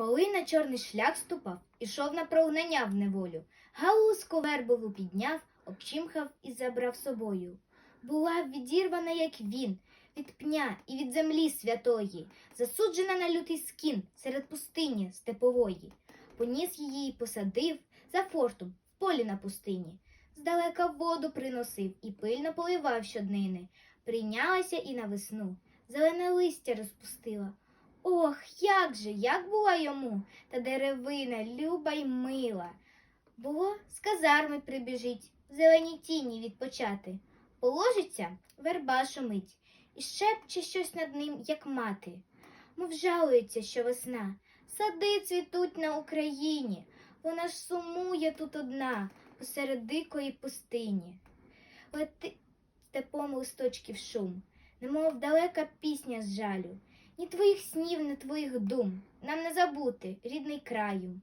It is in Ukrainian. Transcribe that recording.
Коли на чорний шлях ступав, ішов на прогнання в неволю, галузку вербову підняв, обчимхав і забрав собою. Була відірвана, як він, від пня і від землі святої, засуджена на лютий скін серед пустині степової. Поніс її і посадив за фортом в полі на пустині. Здалека воду приносив і пильно поливав щоднини. Прийнялася і на весну, зелене листя розпустила. Ох, як же, як була йому, та деревина люба й мила. Було, з казарми прибіжить, в зеленій тіні відпочати. Положиться, верба шумить, і шепче щось над ним, як мати. Мов жалується, що весна. Сади цвітуть на Україні. Вона ж сумує тут одна, посеред дикої пустині. Летить степом листочків шум, немов далека пісня з жалю. Ні твоїх снів, ні твоїх дум. Нам не забути, рідний краю.